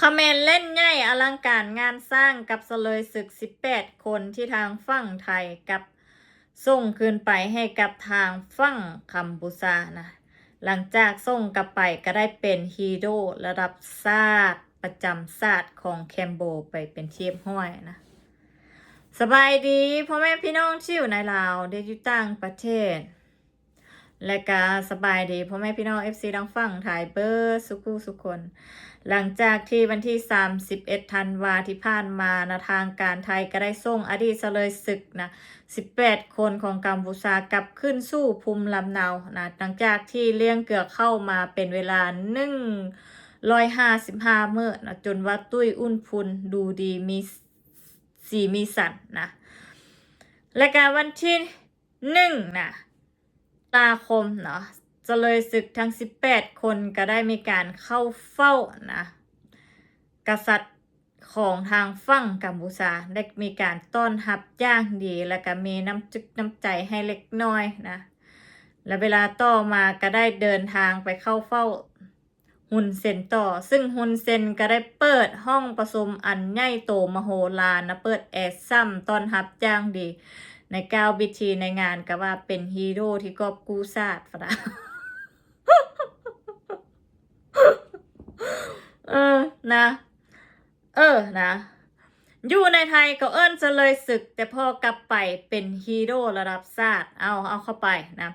คอมเมนต์เล่นใหญ่อลังการงานสร้างกับสเลยศึก 18 คนที่ทางฝั่งไทยกับส่งคืนไปให้กับทางฝั่งกัมพูชานะ หลังจากส่งกลับไปก็ได้เป็นฮีโร่ระดับชาติประจำชาติของแคมโบไปเป็นเทียบห้อยนะ สบายดีพ่อแม่พี่น้องที่อยู่ในลาวเดอยู่ต่างประเทศ และก็สบายดีพ่อแม่พี่น้อง FC ดังฝั่งไทยเบอร์สุกุสุคน หลังจากที่วันที่ 31ธันวาที่ผ่านมานะทางการไทยก็ได้ส่งอดีตเสลยศึกนะ18 คนของกัมพูชากลับขึ้นสู่ภูมิลำเนานะหลังจากที่เลี้ยงเกือกเข้ามาเป็นเวลาหนึ่งร้อยห้าสิบห้าเมื่อนะจนว่าตุ้ยอุ่นพุนดูดีมีสีมีสันนะและการวันที่หนึ่งนะ ตาคมเนาะจะเลยศึกทั้ง 18 คนก็ได้มีการเข้าเฝ้านะกษัตริย์ของทางฝั่งกัมพูชาได้มีการต้อนรับอย่างดีและก็มีน้ำจึกน้ำใจให้เล็กน้อยนะและเวลาต่อมาก็ได้เดินทางไปเข้าเฝ้าหุนเซนต่อ ซึ่งหุนเซนก็ได้เปิดห้องประชุมอันใหญ่โตมโหฬารนะ เปิดแอร์ซ้ำต้อนรับอย่างดี ในก้าวบิทีในงานก็ว่าเป็นฮีโร่ที่กอบกู้ชาติฟะนะเออนะ เออนะอยู่ในไทยก็เอิ้นจะเลยศึก แต่พอกลับไปเป็นฮีโร่ระดับชาติเอาเอาเข้าไปนะ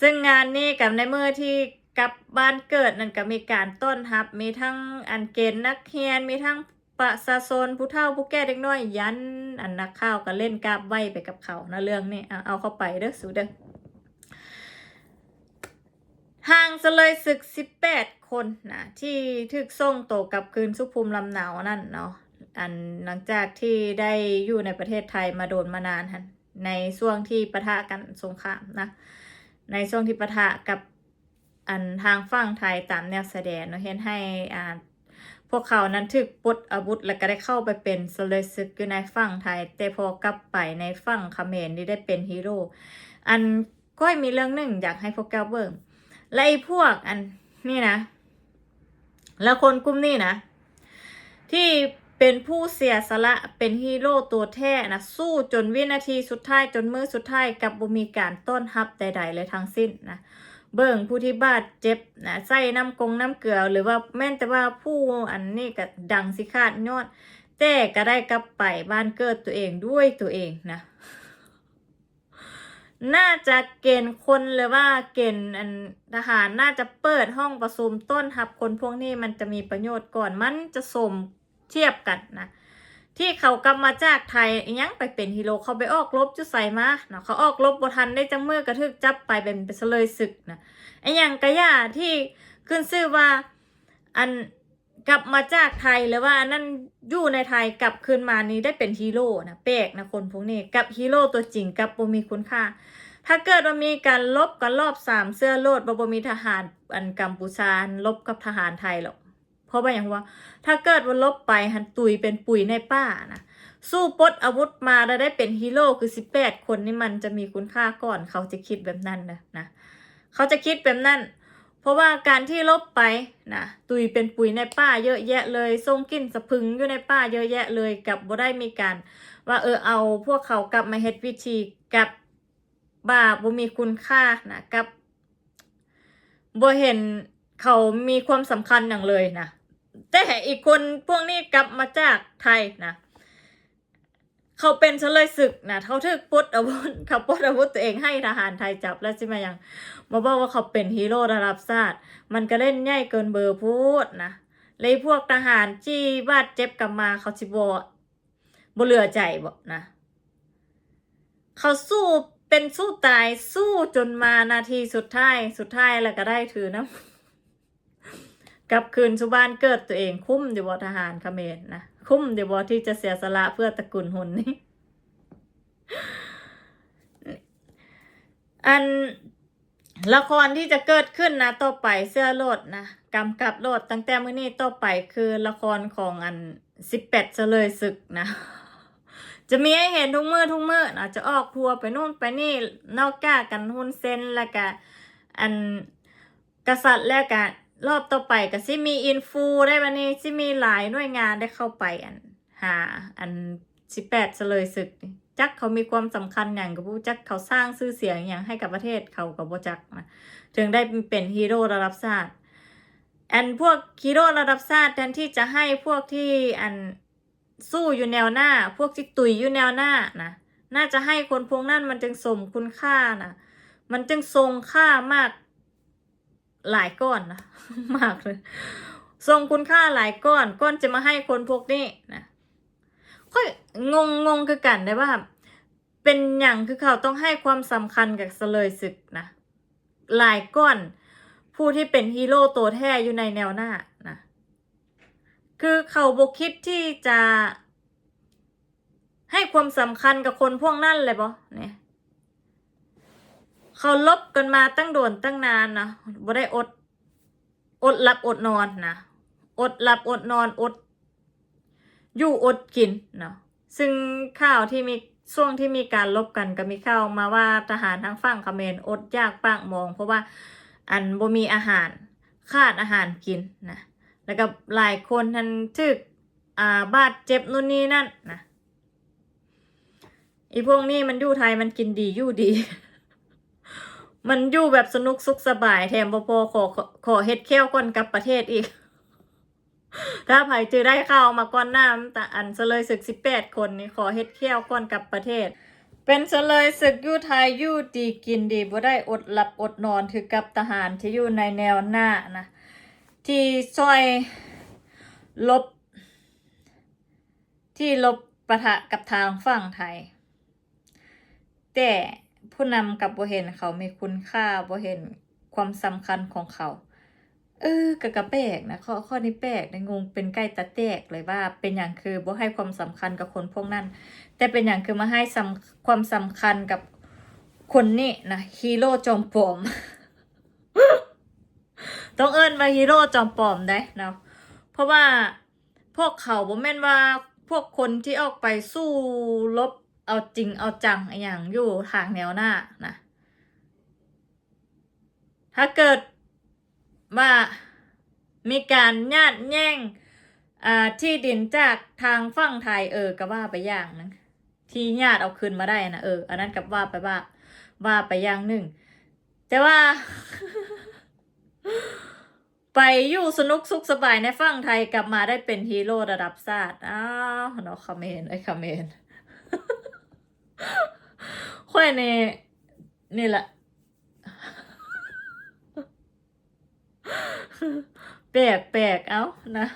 ซึ่งงานนี้กับในเมื่อที่กลับบ้านเกิดนั่นก็มีการต้อนรับ มีทั้งอันเกณฑ์นักเรียนมีทั้ง ประชาชนผู้เฒ่าผู้แก่เด็กน้อย ยันอันนักข่าวก็เล่นกาบไหวไปกับเขานะเรื่องนี้เอาเอาเข้าไปเด้อสูเด้อห่างจะเลยศึก 18 คนนะที่ถึกส่งตวกลับคืนสุภูมิลำเนาวนั่นเนาะอันหลังจากที่ได้อยู่ในประเทศไทยมาโดนมานานฮันในช่วงที่ปะทะกันสงครามนะ ในช่วงที่ปะทะกับอันทางฝั่งไทยตามแนวแสดงเนาะเห็นให้อ่า วกเขานั้นถึกปลดอาวุธแล้วก็ได้เข้าไปเป็นเลยศึกอยู่ในฝั่งไทย แต่พอกลับไปในฝั่งเมรนี่ได้เป็นฮีโร่อันก็มีเรื่องหนึ่งอยากให้พวกแกเบิ่งและไอ้พวกอันนี่นะ แล้วคนกลุ่มนี้นะ ที่เป็นผู้เสียสละเป็นฮีโร่ตัวแท้นะ สู้จนวินาทีสุดท้ายจนมือสุดท้ายกับบุมีการต้อนรับใด ๆ เลยทั้งสิ้นนะ เบิ่งผู้ที่บาดเจ็บนะใส่น้ำกงน้ำเกลือหรือว่าแม่นแต่ว่าผู้อันนี้ก็ดังสิขาดยอด แต่ก็ได้กลับไปบ้านเกิดตัวเองด้วยตัวเองนะ น่าจะเกณฑ์คนหรือว่าเกณฑ์อันทหารน่าจะเปิดห้องประชุมต้นทับคนพวกนี้มันจะมีประโยชน์ก่อนมันจะสมเทียบกันนะ ที่เขากลับมาจากไทยอิหยังไปเป็นฮีโร่เขาไปออกรบจุใส่มาเนาะเขาออกรบบ่ทันได้จังมือกระทึกจับไปเป็นไปเสลยศึกนะไอ้ยังกะยาที่ขึ้นชื่อว่าอันกลับมาจากไทยหรือว่าอันนั้นอยู่ในไทยกลับคืนมานี้ได้เป็นฮีโร่นะแปลกนะคนพวกนี้กับฮีโร่ตัวจริงกับบ่มีคุณค่า ถ้าเกิดว่ามีการลบกันรอบสามเสื้อโลดบบ่มีทหารอันกัมพูชาลบกับทหารไทยหรอก ราะว่าอย่างว่า ถ้าเกิดว่าลบไปหันตุยเป็นปุ๋ยในป้านะสู้ปดอาวุธมาแล้วได้เป็นฮีโร่คือสิบแปดคนนี่มันจะมีคุณค่าก่อนเขาจะคิดแบบนั้นนะนะเขาจะคิดแบบนั้น เพราะว่าการที่ลบไปนะตุยเป็นปุ๋ยในป้าเยอะแยะเลยทรงกลิ่นสะพึงอยู่ในป้าเยอะแยะเลยกับบ่ได้มีการ ว่าเออเอาพวกเขากลับมาเฮ็ดวิธีกับบ่าบ่มีคุณค่านะกับบ่เห็นเขามีความสำคัญอย่างเลยนะ แต่อีกคนพวกนี้กลับมาจากไทยนะเขาเป็นเฉลยศึกนะเขาถึกปดอาวุธเขาปดอาวุธตัวเองให้ทหารไทยจับแล้วใช่ไหมยังมาบอกว่าเขาเป็นฮีโร่ระดับชาติมันก็เล่นใหญ่เกินเบอร์พูดนะเลยพวกทหารที่บาดเจ็บกลับมาเขาสิบ่บ่เหลือใจบ่นะ เขาสู้เป็นสู้ตายสู้จนมานาทีสุดท้ายสุดท้ายแล้วก็ได้ถือนะ กลับคืนสุบ้านเกิดตัวเองคุ้มเดี๋ยวทหารเขมรนะคุ้มเดี๋ยวที่จะเสียสละเพื่อตระกูลหุนนี่อันละครที่จะเกิดขึ้นนะต่อไปเสื้อโลดนะกำกับโลดตั้งแต่มื้อนี้ต่อไปคือละครของอันสิบแปดเฉลยศึกนะ จะมีให้เห็นทุกมือทุกมือนะจะออกทัวร์ไปนู่นไปนี่นอกจากกันหุ้นเซนแล้วก็อันกษัตริย์แล้วก็ รอบต่อไปก็สิมีอินฟูได้บัดนี้สิมีหลายหน่วยงานได้เข้าไปอันหาอันสิบแปดเฉลยศึก จักเขามีความสำคัญอย่างกับผู้จักเขาสร้างชื่อเสียงอย่างให้กับประเทศเขากับผู้จักนะถึงได้เป็นฮีโร่ระดับชาติอันพวกฮีโร่ระดับชาติแทนที่จะให้พวกที่อันสู้อยู่แนวหน้า พวกที่ตุยอยู่แนวหน้านะน่าจะให้คนพวกนั้นมันจึงสมคุณค่านะมันจึงทรงค่ามาก หลายก้อนนะมากเลย ทรงคุณค่าหลายก้อน ก้อนจะมาให้คนพวกนี้นะค่อยงงงงคือกันได้ว่า เป็นอย่างคือเขาต้องให้ความสำคัญกับเสลยศึกนะหลายก้อน ผู้ที่เป็นฮีโร่ตัวแท้อยู่ในแนวหน้านะคือเขาบกคิดที่จะให้ความสำคัญกับคนพวกนั้นเลยบ่เนี่ย เขาลบกันมาตั้งโดนตั้งนานนะบ่ได้อด อดหลับอดนอนนะอดหลับอดนอนอด อยู่อดกินเนาะซึ่งข่าวที่มีช่วงที่มีการลบกันก็มีข่าวมาว่าทหารทั้งฝั่งเขมรอดยากปากมอง เพราะว่าอันบ่มีอาหารขาดอาหารกินนะแล้วก็หลายคนทันทึกอ่าบาดเจ็บนู่นนี่นั่นนะอีพวกนี้มันอยู่ไทยมันกินดีอยู่ดี มันอยู่แบบสนุกสุขสบายแถมพอขอขอขอเฮ็ดแค้วก่อนกลับประเทศอีก ถ้าไผจือได้เข้ามาก่อนหน้าแต่อันเสลยศึกสิบแปดคนนี่ขอเฮ็ดแค้วก่อนกลับประเทศ เป็นเสลยศึกยู่ไทยยู่ดีกินดีบ่ได้อดหลับอดนอนคือกับทหารที่อยู่ในแนวหน้านะที่ซอยลบ ที่ลบปะทะกับทางฝั่งไทย แต่ ผู้นำกับบ่เห็นเขามีคุณค่าบ่เห็นความสำคัญของเขา เออกะกะแปลกนะข้อข้อนี้แปลกในงงเป็นใกล้ตาแตกเลยว่า เป็นอย่างคือบ่ให้ความสำคัญกับคนพวกนั้น แต่เป็นอย่างคือมาให้สำความสำคัญกับคนนี้นะฮีโร่จอมปลอมต้องเอิ้นว่าฮีโร่จอมปลอมได้เนาะเพราะว่าพวกเขาบ่แม่นว่าพวกคนที่ออกไปสู้รบ เอาจริงเอาจังอย่างอยู่ทางแนวหน้านะ ถ้าเกิดว่ามีการญาติแย่งที่ดินจากทางฝั่งไทยเออก็ว่าไปอย่างหนึงที่ญาติเอาคืนมาได้นะเอออันนั้นกับว่าไปว่าว่าไปอย่างหนึ่ง แต่ว่า ไปอยู่สนุกสุขสบายในฝั่งไทยกลับมาได้เป็นฮีโร่ระดับชาติอ้าวเนาะคาเมนไอ้ยคาเมน ค่อยนี่นี่แหละแปลกแปลกเอ้านะ